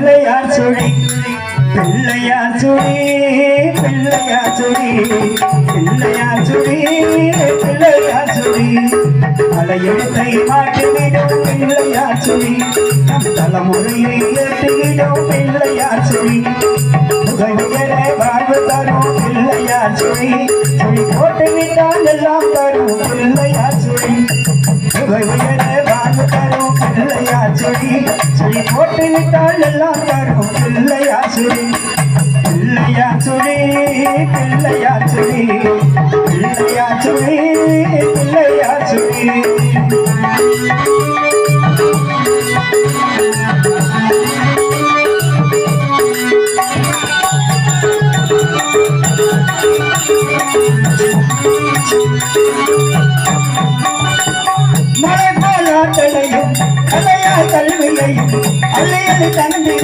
பிள்ளையார் சுழி பிள்ளையார் சுழி பிள்ளையார் சுழி பிள்ளையார் சுழி பிள்ளையார் சுழி தலையெழுத்தை மாட்டிவிடும் பிள்ளையார் சுழி நம் தலைமுறையை ஏற்றுவிடும் பிள்ளையார் சுழி புகழ்கிற வாழ்வு தரும் பிள்ளையார் சுழி சுழி போட்டு விட்டால் எல்லாம் தரும் பிள்ளையார் சுழி புகழ்கிற சுழி போட்டு விட்டால் எல்லாம் தரும் பிள்ளையா சுழி பிள்ளையா சுழி பிள்ளையா சுழி பிள்ளையா சுழி பிள்ளையா சுழி Thank you. கலையா கல்வியையும் அள்ளியது தந்தி